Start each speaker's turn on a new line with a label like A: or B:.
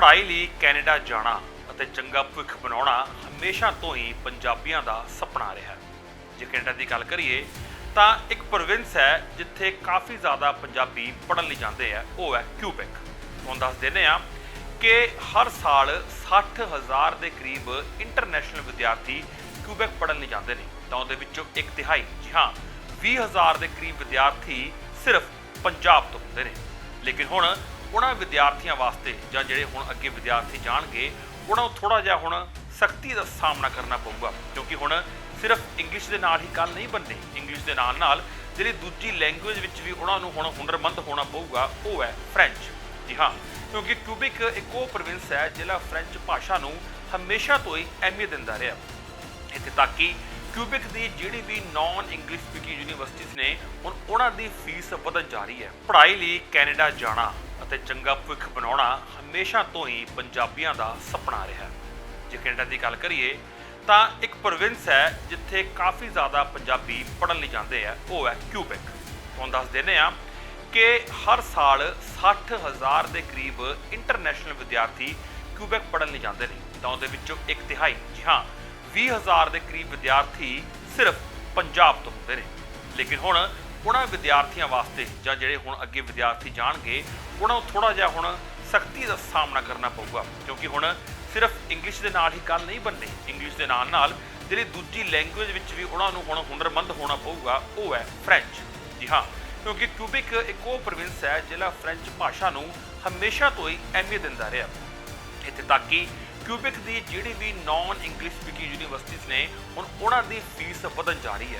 A: ਪੜ੍ਹਾਈ ਲਈ ਕੈਨੇਡਾ ਜਾਣਾ ਅਤੇ ਚੰਗਾ ਭਵਿੱਖ ਬਣਾਉਣਾ ਹਮੇਸ਼ਾ ਤੋਂ ਹੀ ਪੰਜਾਬੀਆਂ ਦਾ ਸੁਪਨਾ ਰਿਹਾ ਹੈ। ਜੇ ਕੈਨੇਡਾ ਦੀ ਗੱਲ ਕਰੀਏ, ਤਾਂ ਇੱਕ ਪ੍ਰੋਵਿੰਸ ਹੈ ਜਿੱਥੇ ਕਾਫੀ ਜ਼ਿਆਦਾ ਪੰਜਾਬੀ ਪੜ੍ਹਨ ਲਈ ਜਾਂਦੇ ਆ, ਉਹ ਹੈ ਕਿਊਬੈਕ। ਤੁਹਾਨੂੰ ਦੱਸ ਦਿੰਦੇ ਆ ਕਿ ਹਰ ਸਾਲ 60000 ਦੇ ਕਰੀਬ ਇੰਟਰਨੈਸ਼ਨਲ ਵਿਦਿਆਰਥੀ ਕਿਊਬੈਕ ਪੜ੍ਹਨ ਲਈ ਜਾਂਦੇ ਨੇ। ਤਾਂ ਉਹਦੇ ਵਿੱਚੋਂ ਇੱਕ ਤਿਹਾਈ, ਜੀ ਹਾਂ 20000 ਦੇ ਕਰੀਬ ਵਿਦਿਆਰਥੀ ਸਿਰਫ ਪੰਜਾਬ ਤੋਂ ਹੁੰਦੇ ਨੇ। ਲੇਕਿਨ ਹੁਣ ਉਹਨਾਂ ਵਿਦਿਆਰਥੀਆਂ ਵਾਸਤੇ ਜਾਂ ਜਿਹੜੇ ਹੁਣ ਅੱਗੇ ਵਿਦਿਆਰਥੀ ਜਾਣਗੇ, ਉਹਨਾਂ ਨੂੰ ਥੋੜਾ ਜਿਹਾ ਹੁਣ ਸਖਤੀ ਦਾ ਸਾਹਮਣਾ ਕਰਨਾ ਪਊਗਾ। ਕਿਉਂਕਿ ਹੁਣ ਸਿਰਫ ਇੰਗਲਿਸ਼ ਦੇ ਨਾਲ ਹੀ ਗੱਲ ਨਹੀਂ ਬਣਨੀ ਇੰਗਲਿਸ਼ ਦੇ ਨਾਲ ਨਾਲ ਜਿਹੜੀ ਦੂਜੀ ਲੈਂਗੁਏਜ ਵਿੱਚ ਵੀ ਉਹਨਾਂ ਨੂੰ ਹੁਣ ਹੁਨਰਮੰਦ ਹੋਣਾ ਪਊਗਾ, ਉਹ ਹੈ ਫ੍ਰੈਂਚ ਜੀ ਹਾਂ, ਕਿਉਂਕਿ ਕਿਊਬਿਕ ਇੱਕ ਉਹ ਪ੍ਰੋਵਿੰਸ ਹੈ ਜਿਹੜਾ ਫ੍ਰੈਂਚ ਭਾਸ਼ਾ ਨੂੰ ਹਮੇਸ਼ਾ ਤੋਂ ਹੀ ਅਹਿਮੀਅਤ ਦਿੰਦਾ ਰਿਹਾ। ਇੱਥੇ ਤੱਕ ਕਿ ਕਿਊਬਿਕ ਦੀ ਜਿਹੜੀ ਵੀ ਨਾਨ ਇੰਗਲਿਸ਼ ਸਪੀਕਿੰਗ ਯੂਨੀਵਰਸਿਟੀਆਂ ਨੇ, ਹੁਣ ਉਹਨਾਂ ਦੀ ਫੀਸ ਵਧਣ ਜਾ ਰਹੀ ਹੈ। ਪੜ੍ਹਾਈ ਲਈ ਕੈਨੇਡਾ ਜਾਣਾ ਅਤੇ ਚੰਗਾ ਭਵਿੱਖ ਬਣਾਉਣਾ ਹਮੇਸ਼ਾ ਤੋਂ ਹੀ ਪੰਜਾਬੀਆਂ ਦਾ ਸੁਪਨਾ ਰਿਹਾ ਹੈ। ਜੇ ਕੈਨੇਡਾ ਦੀ ਗੱਲ ਕਰੀਏ, ਤਾਂ ਇੱਕ ਪ੍ਰੋਵਿੰਸ ਹੈ ਜਿੱਥੇ ਕਾਫੀ ਜ਼ਿਆਦਾ ਪੰਜਾਬੀ ਪੜ੍ਹਨ ਲਈ ਜਾਂਦੇ ਆ, ਉਹ ਹੈ ਕਿਊਬੈਕ। ਤੁਹਾਨੂੰ ਦੱਸ ਦਿੰਦੇ ਆ ਕਿ ਹਰ ਸਾਲ 60000 ਦੇ ਕਰੀਬ ਇੰਟਰਨੈਸ਼ਨਲ ਵਿਦਿਆਰਥੀ ਕਿਊਬੈਕ ਪੜ੍ਹਨ ਲਈ ਜਾਂਦੇ ਨੇ। ਤਾਂ ਉਹਦੇ ਵਿੱਚੋਂ ਇੱਕ ਤਿਹਾਈ, ਜੀ ਹਾਂ 20000 ਦੇ ਕਰੀਬ ਵਿਦਿਆਰਥੀ ਸਿਰਫ ਪੰਜਾਬ ਤੋਂ ਹੁੰਦੇ ਨੇ। ਲੇਕਿਨ ਹੁਣ ਉਹਨਾਂ ਵਿਦਿਆਰਥੀਆਂ ਵਾਸਤੇ ਜਾਂ ਜਿਹੜੇ ਹੁਣ ਅੱਗੇ ਵਿਦਿਆਰਥੀ ਜਾਣਗੇ, ਉਹਨਾਂ ਨੂੰ ਥੋੜਾ ਜਿਹਾ ਹੁਣ ਸਖਤੀ ਦਾ ਸਾਹਮਣਾ ਕਰਨਾ ਪਊਗਾ। ਕਿਉਂਕਿ ਹੁਣ ਸਿਰਫ ਇੰਗਲਿਸ਼ ਦੇ ਨਾਲ ਹੀ ਗੱਲ ਨਹੀਂ ਬਣਨੀ। ਇੰਗਲਿਸ਼ ਦੇ ਨਾਲ ਨਾਲ ਜਿਹੜੀ ਦੂਜੀ ਲੈਂਗੁਏਜ ਵਿੱਚ ਵੀ ਉਹਨਾਂ ਨੂੰ ਹੁਣ ਹੁਨਰਮੰਦ ਹੋਣਾ ਪਊਗਾ, ਉਹ ਹੈ ਫ੍ਰੈਂਚ ਜੀ ਹਾਂ, ਕਿਉਂਕਿ ਕਿਊਬਿਕ ਇੱਕ ਉਹ ਪ੍ਰੋਵਿੰਸ ਹੈ ਜਿਹੜਾ ਫ੍ਰੈਂਚ ਭਾਸ਼ਾ ਨੂੰ ਹਮੇਸ਼ਾ ਤੋਂ ਹੀ ਅਹਿਮੀਅਤ ਦਿੰਦਾ ਰਿਹਾ। ਇੱਥੇ ਤੱਕ ਕਿ ਕਿਊਬਿਕ ਦੀ ਜਿਹੜੀ ਵੀ ਨਾਨ ਇੰਗਲਿਸ਼ ਸਪੀਕਿੰਗ ਯੂਨੀਵਰਸਿਟੀਆਂ ਨੇ, ਹੁਣ ਉਹਨਾਂ ਦੀ ਫੀਸ ਵਧਣ ਜਾ ਰਹੀ ਹੈ।